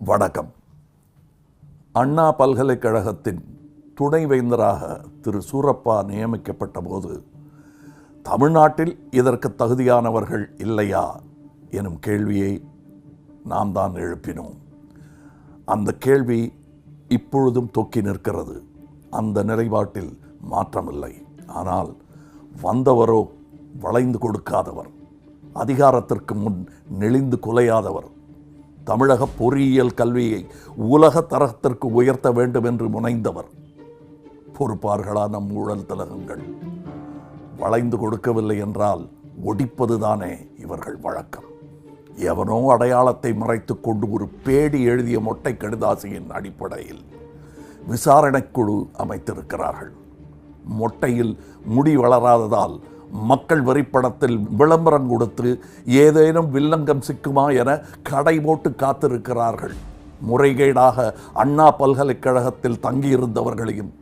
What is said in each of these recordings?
வணக்கம். அண்ணா பல்கலைக்கழகத்தின் துணைவேந்தராக திரு சூரப்பா நியமிக்கப்பட்ட போது தமிழ்நாட்டில் இதற்கு தகுதியானவர்கள் இல்லையா எனும் கேள்வியை நாம் தான் எழுப்பினோம். அந்த கேள்வி இப்பொழுதும் தொக்கி நிற்கிறது. அந்த நிலைப்பாட்டில் மாற்றமில்லை. ஆனால் வந்தவரோ வளைந்து கொடுக்காதவர். அதிகாரத்திற்கு முன் நெளிந்து குலையாதவர். தமிழக பொறியியல் கல்வியை உலக தரத்திற்கு உயர்த்த வேண்டும் என்று முனைந்தவர். பொறுப்பார்களா நம் ஊழல் திலகங்கள்? வளைந்து கொடுக்கவில்லை என்றால் ஒடிப்பதுதானே இவர்கள் வழக்கம். எவனோ அடையாளத்தை மறைத்து கொண்டு ஒரு பேடி எழுதிய மொட்டை கடுதாசியின் அடிப்படையில் விசாரணைக்குழு அமைத்திருக்கிறார்கள். மொட்டையில் முடி வளராததால் மக்கள் வரிப்படத்தில் விளம்பரம் கொடுத்து ஏதேனும் வில்லங்கம் சிக்குமா என கடை போட்டு காத்திருக்கிறார்கள். முறைகேடாக அண்ணா பல்கலைக்கழகத்தில் தங்கியிருந்தவர்களையும்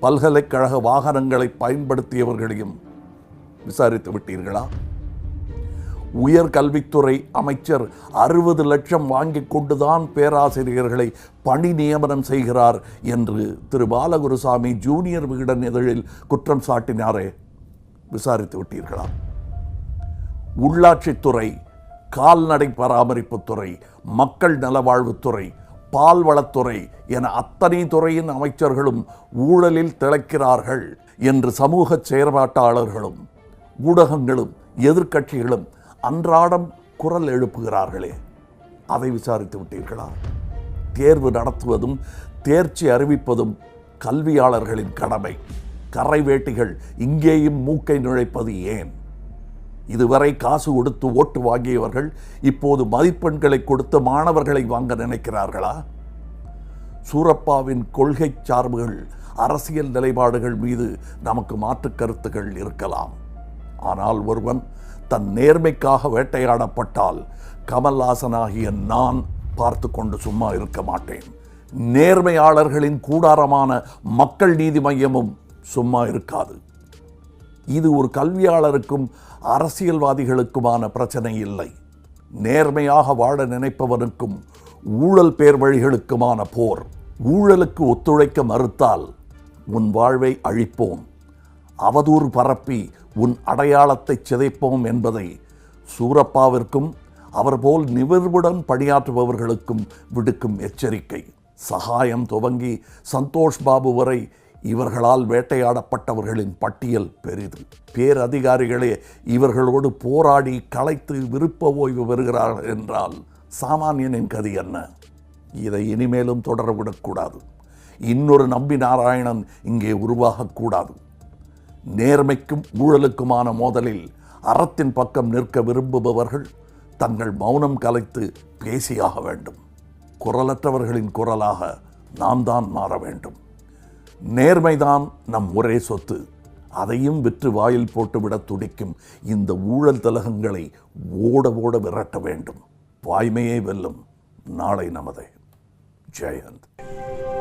பல்கலைக்கழக வாகனங்களை பயன்படுத்தியவர்களையும் விசாரித்து விட்டீர்களா? உயர்கல்வித்துறை அமைச்சர் அறுபது லட்சம் வாங்கி கொண்டுதான் பேராசிரியர்களை பணி நியமனம் செய்கிறார் என்று திரு. பாலகுருசாமி ஜூனியர் விகடன் இதழில் குற்றம் சாட்டினாரே. விசாரித்து விட்டீர்களா? உள்ளாட்சித்துறை கால்நடை பராமரிப்புத்துறை மக்கள் நலவாழ்வுத்துறை பால்வளத்துறை என அத்தனை துறையின் அமைச்சர்களும் ஊழலில் திளைக்கிறார்கள் என்று சமூக செயற்பாட்டாளர்களும் ஊடகங்களும் எதிர்க்கட்சிகளும் அன்றாடம் குரல் எழுப்புகிறார்களே. அதை விசாரித்து விட்டீர்களா? தேர்வு நடத்துவதும் தேர்ச்சி அறிவிப்பதும் கல்வியாளர்களின் கடமை. கரை வேட்டிகள் இங்கேயும் மூக்கை நுழைப்பது ஏன்? இதுவரை காசு கொடுத்து ஓட்டு வாங்கியவர்கள் இப்போது மதிப்பெண்களை கொடுத்து மாணவர்களை வாங்க நினைக்கிறார்களா? சூரப்பாவின் கொள்கை சார்புகள் அரசியல் நிலைப்பாடுகள் மீது நமக்கு மாற்று கருத்துகள் இருக்கலாம். ஆனால் ஒருவன் தன் நேர்மைக்காக வேட்டையாடப்பட்டால் கமல்ஹாசனாகிய நான் பார்த்து கொண்டு சும்மா இருக்க மாட்டேன். நேர்மையாளர்களின் கூடாரமான மக்கள் நீதி மையமும் சும்மா இருக்காது. இது ஒரு கல்வியாளருக்கும் அரசியல்வாதிகளுக்குமான பிரச்சனை இல்லை. நேர்மையாக வாழ நினைப்பவனுக்கும் ஊழல் பேர் வழிகளுக்குமான போர். ஊழலுக்கு ஒத்துழைக்க மறுத்தால் உன் வாழ்வை அழிப்போம். அவதூறு பரப்பி உன் அடையாளத்தை சிதைப்போம் என்பதை சூரப்பாவிற்கும் அவர் போல் நிமிர்வுடன் பணியாற்றுபவர்களுக்கும் விடுக்கும் எச்சரிக்கை. சகாயம் துவங்கி சந்தோஷ் பாபு வரை இவர்களால் வேட்டையாடப்பட்டவர்களின் பட்டியல் பெரிது. பேரதிகாரிகளே இவர்களோடு போராடி களைத்து விருப்ப ஓய்வு பெறுகிறார்கள் என்றால் சாமானியனின் கதி என்ன? இதை இனிமேலும் தொடரவிடக்கூடாது இன்னொரு நம்பி நாராயணன் இங்கே உருவாகக்கூடாது நேர்மைக்கும் ஊழலுக்குமான மோதலில் அறத்தின் பக்கம் நிற்க விரும்புபவர்கள் தங்கள் மௌனம் கலைத்து பேசியாக வேண்டும். குரலற்றவர்களின் குரலாக நாம் தான் மாற வேண்டும். நேர்மைதான் நம் ஒரே சொத்து. அதையும் விற்று வாயில் போட்டுவிட துடிக்கும் இந்த ஊழல் தலகங்களை ஓட ஓட விரட்ட வேண்டும். வாய்மையே வெல்லும் நாளை நமதே. ஜெயந்த்